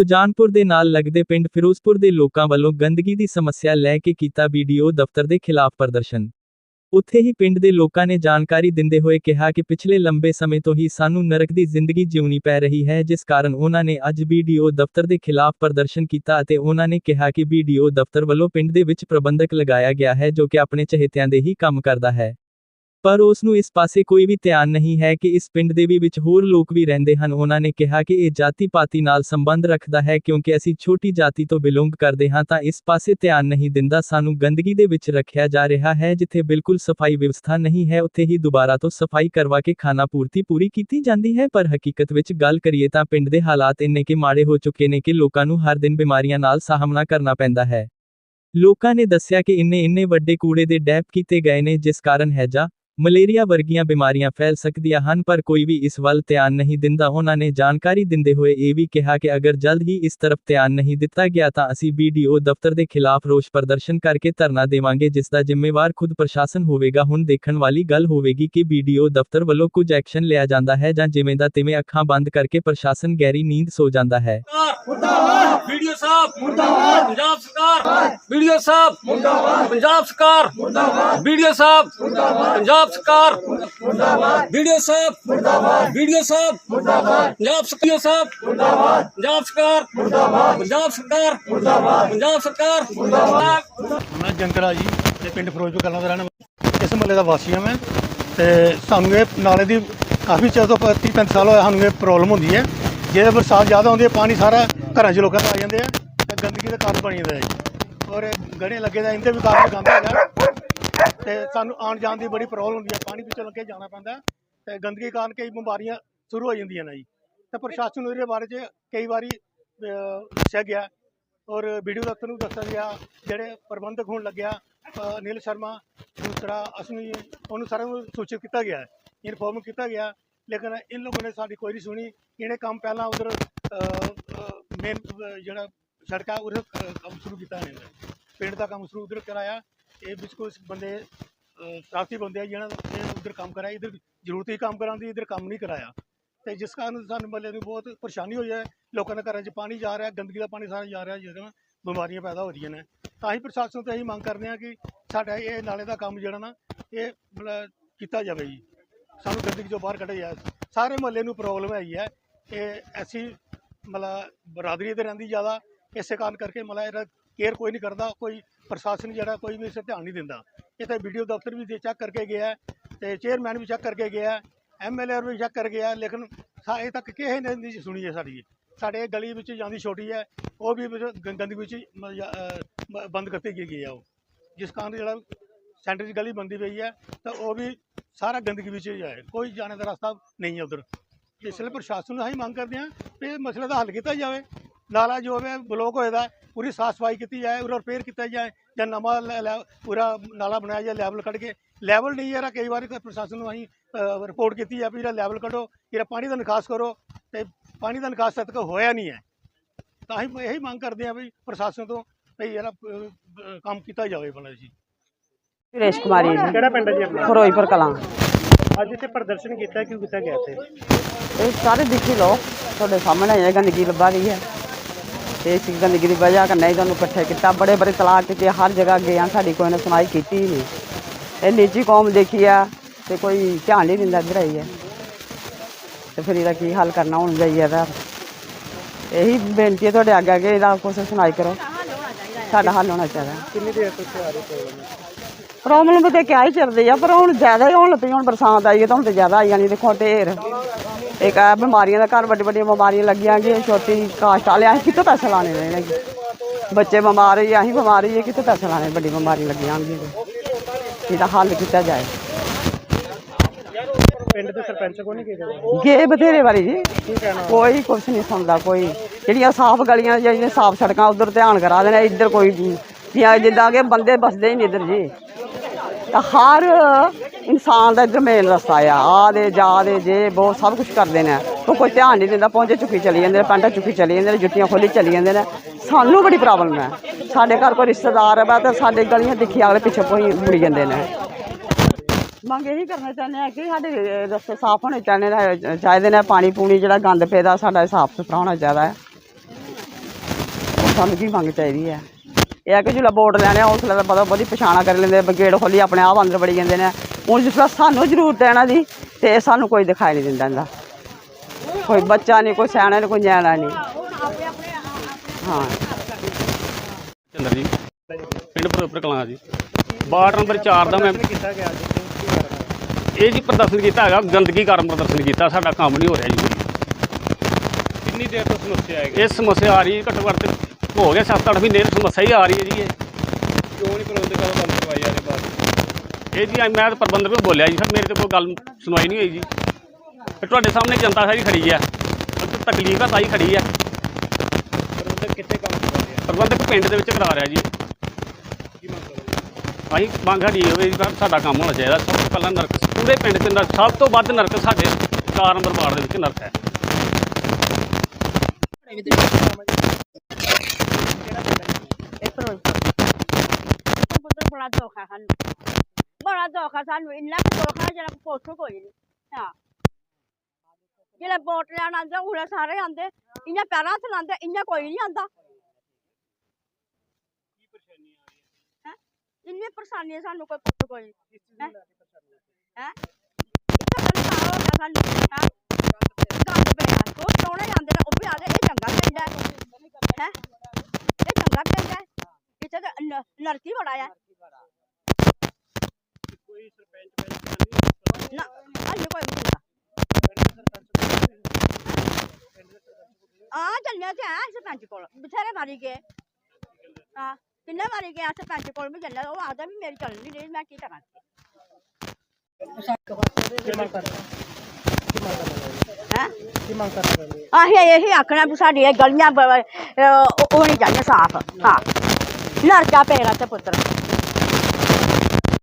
ਸੁਜਾਨਪੁਰ ਦੇ ਨਾਲ ਲੱਗਦੇ ਪਿੰਡ ਫਿਰੋਜ਼ਪੁਰ ਦੇ ਲੋਕਾਂ ਵੱਲੋਂ ਗੰਦਗੀ ਦੀ ਸਮੱਸਿਆ ਲੈ ਕੇ ਕੀਤਾ ਵੀਡੀਓ ਦਫ਼ਤਰ ਦੇ ਖਿਲਾਫ ਪ੍ਰਦਰਸ਼ਨ। ਉੱਥੇ ਹੀ ਪਿੰਡ ਦੇ ਲੋਕਾਂ ਨੇ ਜਾਣਕਾਰੀ ਦਿੰਦੇ ਹੋਏ ਕਿਹਾ ਕਿ ਪਿਛਲੇ ਲੰਬੇ ਸਮੇਂ ਤੋਂ ਹੀ ਸਾਨੂੰ ਨਰਕ ਦੀ ਜ਼ਿੰਦਗੀ ਜਿਉਣੀ ਪੈ ਰਹੀ ਹੈ, ਜਿਸ ਕਾਰਨ ਉਹਨਾਂ ਨੇ ਅੱਜ ਵੀਡੀਓ ਦਫ਼ਤਰ ਦੇ ਖਿਲਾਫ ਪ੍ਰਦਰਸ਼ਨ ਕੀਤਾ ਅਤੇ ਉਹਨਾਂ ਨੇ ਕਿਹਾ ਕਿ ਵੀਡੀਓ ਦਫ਼ਤਰ ਵੱਲੋਂ ਪਿੰਡ ਦੇ ਵਿੱਚ ਪ੍ਰਬੰਧਕ ਲਗਾਇਆ ਗਿਆ ਹੈ, ਜੋ ਕਿ ਆਪਣੇ ਚਹੇਤਿਆਂ ਦੇ ਹੀ ਕੰਮ ਕਰਦਾ ਹੈ। ਪਰ ਉਸ ਨੂੰ ਇਸ ਪਾਸੇ ਕੋਈ ਵੀ ਧਿਆਨ ਨਹੀਂ ਹੈ ਕਿ ਇਸ ਪਿੰਡ ਦੇ ਵੀ ਵਿੱਚ ਹੋਰ ਲੋਕ ਵੀ ਰਹਿੰਦੇ ਹਨ। ਉਹਨਾਂ ਨੇ ਕਿਹਾ ਕਿ ਇਹ ਜਾਤੀ ਪਾਤੀ ਨਾਲ ਸੰਬੰਧ ਰੱਖਦਾ ਹੈ ਕਿਉਂਕਿ ਅਸੀਂ ਛੋਟੀ ਜਾਤੀ ਤੋਂ ਬਿਲੋਂਗ ਕਰਦੇ ਹਾਂ ਤਾਂ ਇਸ ਪਾਸੇ ਧਿਆਨ ਨਹੀਂ ਦਿੰਦਾ। ਸਾਨੂੰ ਗੰਦਗੀ ਦੇ ਵਿੱਚ ਰੱਖਿਆ ਜਾ ਰਿਹਾ ਹੈ ਜਿੱਥੇ ਬਿਲਕੁਲ ਸਫ਼ਾਈ ਵਿਵਸਥਾ ਨਹੀਂ ਹੈ, ਉੱਥੇ ਹੀ ਦੁਬਾਰਾ ਤੋਂ ਸਫ਼ਾਈ ਕਰਵਾ ਕੇ ਖਾਣਾ ਪੂਰਤੀ ਪੂਰੀ ਕੀਤੀ ਜਾਂਦੀ ਹੈ। ਪਰ ਹਕੀਕਤ ਵਿੱਚ ਗੱਲ ਕਰੀਏ ਤਾਂ ਪਿੰਡ ਦੇ ਹਾਲਾਤ ਇੰਨੇ ਕਿ ਮਾੜੇ ਹੋ ਚੁੱਕੇ ਨੇ ਕਿ ਲੋਕਾਂ ਨੂੰ ਹਰ ਦਿਨ ਬਿਮਾਰੀਆਂ ਨਾਲ ਸਾਹਮਣਾ ਕਰਨਾ ਪੈਂਦਾ ਹੈ। ਲੋਕਾਂ ਨੇ ਦੱਸਿਆ ਕਿ ਇੰਨੇ ਇੰਨੇ ਵੱਡੇ ਕੂੜੇ ਦੇ ਡੈਪ ਕੀਤੇ ਗਏ ਨੇ, ਜਿਸ ਕਾਰਨ ਹੈਜਾ ਮਲੇਰੀਆ ਵਰਗੀਆਂ ਬਿਮਾਰੀਆਂ ਫੈਲ ਸਕਦੀਆਂ ਹਨ, ਪਰ ਕੋਈ ਵੀ ਇਸ ਵੱਲ ਧਿਆਨ ਨਹੀਂ ਦਿੰਦਾ। ਉਹਨਾਂ ਨੇ ਜਾਣਕਾਰੀ ਦਿੰਦੇ ਹੋਏ ਇਹ ਵੀ ਕਿਹਾ ਕਿ ਅਗਰ ਜਲਦ ਹੀ ਇਸ ਤਰਫ ਧਿਆਨ ਨਹੀਂ ਦਿੱਤਾ ਗਿਆ ਤਾਂ ਅਸੀਂ ਬੀਡੀਓ ਦਫ਼ਤਰ ਦੇ ਖਿਲਾਫ ਰੋਸ ਪ੍ਰਦਰਸ਼ਨ ਕਰਕੇ ਧਰਨਾ ਦੇਵਾਂਗੇ, ਜਿਸ ਦਾ ਜ਼ਿੰਮੇਵਾਰ ਖੁਦ ਪ੍ਰਸ਼ਾਸਨ ਹੋਵੇਗਾ। ਹੁਣ ਦੇਖਣ ਵਾਲੀ ਗੱਲ ਹੋਵੇਗੀ ਕਿ ਬੀਡੀਓ ਦਫ਼ਤਰ ਵੱਲੋਂ ਕੁਝ ਐਕਸ਼ਨ ਲਿਆ ਜਾਂਦਾ ਹੈ ਜਾਂ ਜਿਵੇਂ ਦਾ ਤਿਵੇਂ ਅੱਖਾਂ ਬੰਦ ਕਰਕੇ ਪ੍ਰਸ਼ਾਸਨ ਗਹਿਰੀ ਨੀਂਦ ਸੋ ਜਾਂਦਾ ਹੈ। ਵੀਡੀਓ ਸਾਹਿਬ, ਮੁਰਦਾਬਾਦ। ਪੰਜਾਬ ਸਰਕਾਰ ਵੀਡੀਓ ਸਾਹਿਬ, ਮੁਰਦਾਬਾਦ। ਪੰਜਾਬ ਸਰਕਾਰ, ਮੁਰਦਾਬਾਦ। ਵੀਡੀਓ ਸਾਹਿਬ, ਮੁਰਦਾਬਾਦ। ਪੰਜਾਬ ਸਰਕਾਰ, ਮੁਰਦਾਬਾਦ। ਵੀਡੀਓ ਸਾਹਿਬ, ਮੁਰਦਾਬਾਦ। ਵੀਡੀਓ ਸਾਹਿਬ, ਮੁਰਦਾਬਾਦ। ਪੰਜਾਬ ਸਰਕਾਰ ਸਾਹਿਬ, ਮੁਰਦਾਬਾਦ। ਪੰਜਾਬ ਸਰਕਾਰ, ਮੁਰਦਾਬਾਦ। ਪੰਜਾਬ ਸਰਕਾਰ, ਮੁਰਦਾਬਾਦ। ਪੰਜਾਬ ਸਰਕਾਰ, ਮੁਰਦਾਬਾਦ। ਮੈਂ ਜੰਕਰਾ ਜੀ, ਤੇ ਪਿੰਡ ਫਿਰੋਜ਼ਪੁਰ ਕਲਾਂ ਦਾ ਰਹਿਣ ਵਾਲਾ। ਇਸ ਮਹੱਲੇ ਦਾ ਵਾਸੀ ਹਾਂ ਮੈਂ, ਤੇ ਸਾਨੂੰ ਇਹ ਨਾਲੇ ਦੀ ਕਾਫੀ ਚਿਰ ਤੋਂ 30 35 ਸਾਲ ਹੋਇਆ, ਸਾਨੂੰ ਇਹ ਪ੍ਰੋਬਲਮ ਹੁੰਦੀ ਹੈ। ਜੇ ਬਰਸਾਤ ਜ਼ਿਆਦਾ ਹੁੰਦੀ ਹੈ, ਪਾਣੀ ਸਾਰਾ ਘਰਾਂ 'ਚ ਲੋਕਾਂ ਦੇ ਆ ਜਾਂਦੇ ਆ, ਤੇ ਗੰਦਗੀ ਦਾ ਕਾਰਨ ਬਣ ਜਾਂਦਾ ਹੈ ਜੀ। ਔਰ ਗੜੇ ਲੱਗੇ ਦਾ ਇਹਦੇ ਵੀ ਕਾਫੀ ਗੰਦ ਹੈਗਾ। ਤੇ ਸਾਨੂੰ ਆਉਣ ਜਾਣ ਦੀ ਬੜੀ ਪ੍ਰੋਬਲਮ ਹੁੰਦੀ ਹੈ, ਪਾਣੀ ਵਿੱਚੋਂ ਲੱਗੇ ਜਾਣਾ ਪੈਂਦਾ ਤੇ ਗੰਦਗੀ ਕਾਰਨ ਕਈ ਬਿਮਾਰੀਆਂ ਸ਼ੁਰੂ ਹੋ ਜਾਂਦੀਆਂ ਨੇ ਜੀ। ਤੇ ਪ੍ਰਸ਼ਾਸਨ ਨੂੰ ਇਹਦੇ ਬਾਰੇ 'ਚ ਕਈ ਵਾਰੀ ਦੱਸਿਆ ਗਿਆ। ਔਰ ਵੀਡੀਓ ਦਫ਼ਤਰ ਨੂੰ ਦੱਸਿਆ ਗਿਆ, ਜਿਹੜੇ ਪ੍ਰਬੰਧਕ ਹੋਣ ਲੱਗਿਆ ਅਨਿਲ ਸ਼ਰਮਾ, ਦੂਸਰਾ ਅਸ਼ਵਨੀ, ਉਹਨੂੰ ਸਾਰਿਆਂ ਨੂੰ ਸੂਚਿਤ ਕੀਤਾ ਗਿਆ ਇਨਫੋਰਮ ਕੀਤਾ ਗਿਆ। ਲੇਕਿਨ ਇਹ ਲੋਕਾਂ ਨੇ ਸਾਡੀ ਕੋਈ ਨਹੀਂ ਸੁਣੀ। ਇਹਨੇ ਕੰਮ ਪਹਿਲਾਂ ਉਧਰ ਮੇਨ ਜਿਹੜਾ ਸੜਕਾ ਉਧਰ ਕੰਮ ਸ਼ੁਰੂ ਕੀਤਾ ਇਹਨੇ ਪਿੰਡ ਦਾ ਕੰਮ ਸ਼ੁਰੂ ਉਧਰ ਕਰਾਇਆ। ਇਹ ਵਿੱਚ ਕੁਝ ਬੰਦੇ ਪ੍ਰਾਪਤੀ ਬੰਦੇ ਆ ਜਿਹਨਾਂ ਨੇ ਉਧਰ ਕੰਮ ਕਰਾਇਆ। ਇਧਰ ਹੀ ਕੰਮ ਕਰਾਉਂਦੀ ਇਧਰ ਕੰਮ ਨਹੀਂ ਕਰਾਇਆ। ਤੇ ਜਿਸ ਕਾਰਨ ਸਾਨੂੰ ਮੱਲੇ ਨੂੰ ਬਹੁਤ ਪਰੇਸ਼ਾਨੀ ਹੋਈ ਹੈ। ਲੋਕਾਂ ਦੇ ਘਰਾਂ 'ਚ ਪਾਣੀ ਜਾ ਰਿਹਾ, ਗੰਦਗੀ ਦਾ ਪਾਣੀ ਸਾਰਾ ਜਾ ਰਿਹਾ, ਜਿਹਦੇ ਨਾਲ ਬਿਮਾਰੀਆਂ ਪੈਦਾ ਹੋ ਰਹੀਆਂ ਨੇ। ਤਾਂ ਹੀ ਪ੍ਰਸ਼ਾਸਨ ਤੋਂ ਇਹੀ ਮੰਗ ਕਰਦੇ ਹਾਂ ਕਿ ਸਾਡਾ ਇਹ ਨਾਲੇ ਦਾ ਕੰਮ ਜਿਹੜਾ ਨਾ, ਇਹ ਮਤਲਬ ਕੀਤਾ ਜਾਵੇ ਜੀ। ਸਾਨੂੰ ਗੰਦਗੀ 'ਚੋਂ ਬਾਹਰ ਕੱਢਿਆ ਜਾਏ। ਸਾਰੇ ਮਹੱਲੇ ਨੂੰ ਪ੍ਰੋਬਲਮ ਹੈਗੀ ਹੈ ਇਹ। ਐਸੀ ਮਤਲਬ ਬਰਾਦਰੀ ਤੇ ਰਹਿੰਦੀ ਜ਼ਿਆਦਾ, ਇਸੇ ਕਾਰਨ ਕਰਕੇ ਮਤਲਬ ਇਹਦਾ ਕੇਅਰ ਕੋਈ ਨਹੀਂ ਕਰਦਾ, ਕੋਈ ਪ੍ਰਸ਼ਾਸਨ ਜਿਹੜਾ ਕੋਈ ਵੀ ਇਸ 'ਤੇ ਧਿਆਨ ਨਹੀਂ ਦਿੰਦਾ। ਇਹ ਤਾਂ ਵੀਡੀਓ ਦਫ਼ਤਰ ਵੀ ਚੈੱਕ ਕਰਕੇ ਗਿਆ ਹੈ ਤੇ ਚੇਅਰਮੈਨ ਵੀ ਚੈੱਕ ਕਰਕੇ ਗਿਆ ਹੈ ਐਮਐਲਏ ਵੀ ਚੈੱਕ ਕਰ ਗਿਆ ਲੇਕਿਨ ਅਜੇ ਤੱਕ ਕਿਸੇ ਨੇ ਨਹੀਂ ਸੁਣੀ ਹੈ ਸਾਡੀ। ਸਾਡੇ ਗਲੀ ਵਿੱਚ ਜਾਂਦੀ ਛੋਟੀ ਹੈ, ਉਹ ਵੀ ਗੰਦਗੀ ਵਿੱਚ ਬੰਦ ਕਰਤੀ ਗਈ ਗਈ ਹੈ ਉਹ। ਜਿਸ ਕਾਰਨ ਜਿਹੜਾ ਸੈਂਟਰ 'ਚ ਗਲੀ ਬੰਦੀ ਪਈ ਹੈ, ਤਾਂ ਉਹ ਵੀ ਸਾਰਾ ਗੰਦਗੀ ਵਿੱਚ ਹੀ ਹੈ। ਕੋਈ ਜਾਣੇ ਦਾ ਰਸਤਾ ਨਹੀਂ ਹੈ ਉਧਰ। ਇਸ ਲਈ ਪ੍ਰਸ਼ਾਸਨ ਨੂੰ ਅਸੀਂ ਮੰਗ ਕਰਦੇ ਹਾਂ ਕਿ ਇਹ ਮਸਲੇ ਦਾ ਹੱਲ ਕੀਤਾ ਜਾਵੇ ਨਾਲਾ ਜੋ ਹੈ ਬਲੋਕ ਹੋਏਦਾ ਪੂਰੀ ਸਾਫ਼ ਸਫ਼ਾਈ ਕੀਤੀ ਜਾਏ ਉਹਦਾ ਰਿਪੇਅਰ ਕੀਤਾ ਜਾਏ ਜਾਂ ਨਵਾਂ ਪੂਰਾ ਨਾਲਾ ਬਣਾਇਆ ਜਾਏ ਲੈਵਲ ਕੱਢ ਕੇ। ਲੈਵਲ ਨਹੀਂ ਯਾਰ ਕਈ ਵਾਰੀ ਤਾਂ ਪ੍ਰਸ਼ਾਸਨ ਨੂੰ ਅਸੀਂ ਰਿਪੋਰਟ ਕੀਤੀ ਹੈ ਵੀ ਇਹਦਾ ਲੈਵਲ ਕੱਢੋ ਇਹਦਾ ਪਾਣੀ ਦਾ ਨਿਕਾਸ ਕਰੋ ਤੇ ਪਾਣੀ ਦਾ ਨਿਕਾਸ ਤੱਕ ਹੋਇਆ ਨਹੀਂ ਹੈ। ਤਾਂ ਅਸੀਂ ਇਹੀ ਮੰਗ ਕਰਦੇ ਹਾਂ ਵੀ ਪ੍ਰਸ਼ਾਸਨ ਤੋਂ ਵੀ ਇਹਦਾ ਕੰਮ ਕੀਤਾ ਜਾਵੇ ਬਣਾ ਜੀ। ਸੁਰੇਸ਼ ਕੁਮਾਰੀ ਜੀ। ਕਿਹੜਾ ਪਿੰਡ ਹੈ ਜੀ ਆਪਣਾ? ਫਿਰੋਜ਼ਪੁਰ ਕਲਾਂ। ਅੱਜ ਇੱਥੇ ਪ੍ਰਦਰਸ਼ਨ ਕੀਤਾ ਕਿਉਂ ਕੀਤਾ ਗਿਆ ਇੱਥੇ? ਇਹ ਸਾਰੇ ਦੇਖੀ ਲਓ ਤੁਹਾਡੇ ਸਾਹਮਣੇ ਹੈ ਗੰਦਗੀ ਲੱਭਾ ਰਹੀ ਹੈ। ਤੇ ਇਸ ਗੰਦਗੀ ਦੀ ਵਜ੍ਹਾ ਕਰਨਾ ਹੀ ਤੁਹਾਨੂੰ ਇਕੱਠੇ ਕੀਤਾ ਬੜੇ ਬੜੇ ਤਲਾਕ ਕੀਤੇ ਹਰ ਜਗ੍ਹਾ ਗਏ ਆ ਸਾਡੀ ਕੋਈ ਨੇ ਸੁਣਾਈ ਕੀਤੀ ਹੀ ਨਹੀਂ। ਇਹ ਨੀਚੀ ਕੌਮ ਦੇਖੀ ਆ ਤੇ ਕੋਈ ਧਿਆਨ ਨਹੀਂ ਦਿੰਦਾ ਇੱਧਰ ਆਈ ਹੈ। ਤੇ ਫਿਰ ਇਹਦਾ ਕੀ ਹੱਲ ਕਰਨਾ ਹੁਣ ਜਾਈਏ ਇਹਦਾ ਇਹੀ ਬੇਨਤੀ ਹੈ ਤੁਹਾਡੇ ਅੱਗੇ ਅੱਗੇ ਇਹਦਾ ਕੁਛ ਸੁਣਾਈ ਕਰੋ। ਸਾਡਾ ਹੱਲ ਹੋਣਾ ਚਾਹੀਦਾ। ਕਿੰਨੀ ਦੇਰ ਤੋਂ ਆ ਰਹੇ ਪ੍ਰੋਬਲਮ ਪ੍ਰੋਬਲਮ ਤੇ ਕਿਆ ਹੀ ਚੱਲਦੀ ਆ ਪਰ ਹੁਣ ਜ਼ਿਆਦਾ ਹੀ ਹੋਣ ਲੱਗੀ ਹੁਣ ਬਰਸਾਤ ਆਈ ਹੈ ਤਾਂ ਹੁਣ ਤੇ ਜ਼ਿਆਦਾ ਆਈ ਜਾਣੀ ਦੇਖੋ ਢੇਰ। ਇੱਕ ਆ ਬਿਮਾਰੀਆਂ ਦਾ ਘਰ ਵੱਡੀ ਵੱਡੀਆਂ ਬਿਮਾਰੀਆਂ ਲੱਗੀਆਂ ਗਈਆਂ ਛੋਟੀ ਕਾਸਟ ਵਾਲੇ ਅਸੀਂ ਕਿੱਥੋਂ ਪੈਸੇ ਲਾਣੇ ਨੇ ਇਹਨਾਂ ਦੇ? ਬੱਚੇ ਬਿਮਾਰ ਹੋਈ ਅਸੀਂ ਬਿਮਾਰ ਹੋਈਏ ਕਿੱਥੋਂ ਪੈਸੇ ਲਾਣੇ ਵੱਡੀ ਬਿਮਾਰੀ ਲੱਗੀਆਂ। ਇਹਦਾ ਹੱਲ ਕੀਤਾ ਜਾਏ। ਪਿੰਡ ਦੇ ਸਰਪੰਚ ਕੋ ਨਹੀਂ ਕੀਤਾ ਗੇ ਬਥੇਰੇ ਵਾਰੀ ਜੀ। ਕੋਈ ਕੁਛ ਨਹੀਂ ਸੁਣਦਾ ਕੋਈ। ਜਿਹੜੀਆਂ ਸਾਫ਼ ਗਲੀਆਂ ਜਿਹੜੀਆਂ ਸਾਫ਼ ਸੜਕਾਂ ਉਧਰ ਧਿਆਨ ਕਰਾ ਦੇਣਾ ਇੱਧਰ ਕੋਈ ਜਿੱਦਾਂ ਕਿ ਬੰਦੇ ਬਸਦੇ ਹੀ ਨਹੀਂ ਇੱਧਰ ਜੀ। ਤਾਂ ਹਰ ਇਨਸਾਨ ਦਾ ਇੱਧਰ ਮੇਨ ਰਸਤਾ ਆ। ਆ ਦੇ ਜਾ ਦੇ ਜੇ ਬਹੁਤ ਸਭ ਕੁਝ ਕਰਦੇ ਨੇ। ਉਹ ਕੋਈ ਧਿਆਨ ਨਹੀਂ ਦਿੰਦਾ ਪਹੁੰਚੇ ਚੁੱਕੀ ਚਲੀ ਜਾਂਦੇ ਨੇ ਪੈਂਟਾਂ ਚੁੱਕੀ ਚਲੀ ਜਾਂਦੇ ਨੇ ਜੁੱਤੀਆਂ ਖੋਲੀ ਚਲੀ ਜਾਂਦੇ ਨੇ। ਸਾਨੂੰ ਬੜੀ ਪ੍ਰੋਬਲਮ ਹੈ? ਸਾਡੇ ਘਰ ਕੋਈ ਰਿਸ਼ਤੇਦਾਰ ਹੈ ਤਾਂ ਸਾਡੇ ਗਲੀਆਂ ਦੇਖੀ ਅਗਲੇ ਪਿੱਛੇ ਕੋਈ ਮੁੜੀ ਜਾਂਦੇ ਨੇ। ਮੰਗ ਇਹੀ ਕਰਨਾ ਚਾਹੁੰਦੇ ਆ ਕਿ ਸਾਡੇ ਰਸਤੇ ਸਾਫ਼ ਹੋਣੇ ਚਾਹੀਦੇ ਚਾਹੀਦੇ ਨੇ ਪਾਣੀ ਪੂਣੀ ਜਿਹੜਾ ਗੰਦ ਪੈਦਾ ਸਾਡਾ ਸਾਫ਼ ਸੁਥਰਾ ਹੋਣਾ ਚਾਹੀਦਾ ਹੈ। ਸਾਨੂੰ ਕੀ ਮੰਗ ਚਾਹੀਦੀ ਹੈ? ਇਹ ਹੈ ਕਿ ਜਿਹੜਾ ਵੋਟ ਲੈਣੇ ਆ ਉਸ ਵੇਲੇ ਪਤਾ ਬਹੁਤੀ ਪਛਾਣਾ ਕਰ ਲੈਂਦੇ ਆ, ਗੇਟ ਖੋਲੀ ਆਪਣੇ ਆਪ ਅੰਦਰ ਵੜੀ ਜਾਂਦੇ ਨੇ। ਹੁਣ ਜਿਸ ਵੇਲੇ ਸਾਨੂੰ ਜ਼ਰੂਰਤ ਹੈ ਇਹਨਾਂ ਦੀ ਤੇ ਸਾਨੂੰ ਕੋਈ ਦਿਖਾਈ ਨਹੀਂ ਦਿੰਦਾ ਇਹਦਾ। ਕੋਈ ਬੱਚਾ ਨਹੀਂ ਕੋਈ ਸਿਆਣਾ ਨਹੀਂ ਕੋਈ ਨਿਆਣਾ ਨਹੀਂ। ਹਾਂ। ਚੰਦਰ ਜੀ ਪਿੰਡ ਫਰੋਪਰ ਕਲਾਂ ਜੀ। ਵਾਰਡ ਨੰਬਰ 4 ਦਾ ਮੈਂ ਇਹ ਜੀ ਪ੍ਰਦਰਸ਼ਨ ਕੀਤਾ ਹੈਗਾ ਗੰਦਗੀ ਕਾਰਨ ਪ੍ਰਦਰਸ਼ਨ ਕੀਤਾ ਸਾਡਾ ਕੰਮ ਨਹੀਂ ਹੋ ਰਿਹਾ ਜੀ। ਕਿੰਨੀ ਦੇਰ ਤੋਂ ਸਮੱਸਿਆ ਹੈ? ਇਹ ਸਮੱਸਿਆ ਆ ਰਹੀ ਹੈ ਘੱਟੋ ਘੱਟ ਹੋ ਗਏ 7-8 ਮਹੀਨੇ ਦੀ ਸਮੱਸਿਆ ਹੀ ਆ ਰਹੀ ਹੈ ਜੀ ਇਹ। ਕਿਉਂ ਨਹੀਂ ਪ੍ਰਬੰਧਕ ਵੱਲੋਂ ਬੰਦ ਕਰਵਾਈ ਜਾ ਰਹੀ ਬਾਤ? ਇਹ ਜੀ, ਮੈਂ ਤਾਂ ਪ੍ਰਬੰਧਕ ਨੂੰ ਬੋਲਿਆ ਜੀ, ਸਰ, ਮੇਰੇ ਤੇ ਕੋਈ ਗੱਲ ਸੁਣਵਾਈ ਨਹੀਂ ਹੋਈ ਜੀ। ਤੇ ਤੁਹਾਡੇ ਸਾਹਮਣੇ ਜਨਤਾ ਸਾਰੀ ਖੜੀ ਹੈ ਤਕਲੀਫ ਹੈ ਸਾਰੀ ਖੜੀ ਹੈ ਪ੍ਰਬੰਧਕ ਕਿੱਥੇ ਕੰਮ ਕਰਵਾ ਰਿਹਾ ਪ੍ਰਬੰਧਕ ਪਿੰਡ ਦੇ ਵਿੱਚ ਕਰਾ ਰਿਹਾ ਜੀ। ਅਸੀਂ ਮੰਗ ਸਾਡੀ ਹੋਵੇ ਜੀ ਸਾਡਾ ਕੰਮ ਹੋਣਾ ਚਾਹੀਦਾ। ਸਭ ਤੋਂ ਪਹਿਲਾਂ ਨਰਕ, ਪੂਰੇ ਪਿੰਡ ਦੇ ਅੰਦਰ ਸਭ ਤੋਂ ਵੱਧ ਨਰਕ ਸਾਡੇ 4 ਨੰਬਰ ਵਾਰਡ ਦੇ ਵਿੱਚ ਨਰਕ ਹੈ। ਪੁੱਤਰ ਬੜਾ ਧੋਖਾ ਬੜਾ ਧੋਖਾ ਸਾਨੂੰ। ਇੰਨਾ ਕੁ ਧੋਖਾ ਜਿਹੜਾ ਪੁੱਛੋ ਕੋਈ ਨਹੀਂ ਹਾਂ ਜਿਹੜੇ ਵੋਟ ਲੈਣ ਆਉਂਦੇ ਉਹਲੇ ਸਾਰੇ ਆਉਂਦੇ ਇੰਨਾ ਪੈਰਾਂ ਹੱਥ ਲਾਉਂਦੇ ਇੰਨਾ ਕੋਈ ਨਹੀਂ ਆਉਂਦਾ ਹੈਂ? ਇੰਨੀ ਪਰੇਸ਼ਾਨੀ ਹੈ ਸਾਨੂੰ ਕੋਈ ਪੁੱਛ ਕੋਈ ਨਹੀਂ ਹੈ ਇੱਥੇ ਸਾਨੂੰ ਸਾਲ ਹੋ ਗਿਆ ਸਾਨੂੰ ਹੈ ਗੰਦ ਪਿਆ ਉਹ ਸੋਹਣੇ ਜਾਂਦੇ ਨੇ ਉਹ ਵੀ ਆਦੇ ਇਹ ਚੰਗਾ ਪੈਂਦਾ ਹੈ ਹੈਂ? ਇਹ ਚੰਗਾ ਪੈਂਦਾ ਹੈ ਇੱਥੇ ਤਾਂ ਨ- ਨਰਕੀ ਬੜਾ ਹੈ ਕੋਈ ਸਰਪੰਚ ਨਾ ਅੱਜ ਕੋਈ ਨਹੀਂ ਹੁੰਦਾ ਆ ਚੱਲਿਆ ਤੇ ਆ ਸਰਪੰਚ ਕੋਲ ਬਥੇਰੇ ਮਾਰੀ ਗਏ ਹਾਂ ਕਿੰਨੇ ਮਾਰੀ ਗਏ ਆ ਸਰਪੰਚ ਕੋਲ ਵੀ ਚੱਲਿਆ ਉਹ ਆਦਾ ਵੀ ਮੇਰੀ ਚੱਲ ਨਹੀਂ ਰਹੀ ਮੈਂ ਕੀ ਕਰਾਂ ਹੈ ਆਹੀ ਇਹੀ ਆਖਣਾ ਵੀ ਸਾਡੀ ਇਹ ਗਲੀਆਂ ਬ- ਅਹ ਉਹ ਉਹ ਨਹੀਂ ਚਾਹੀਦੀਆਂ ਸਾਫ਼ ਹਾਂ ਨਰਕਾ ਪੈਣਾ ਤੇ ਪੁੱਤਰ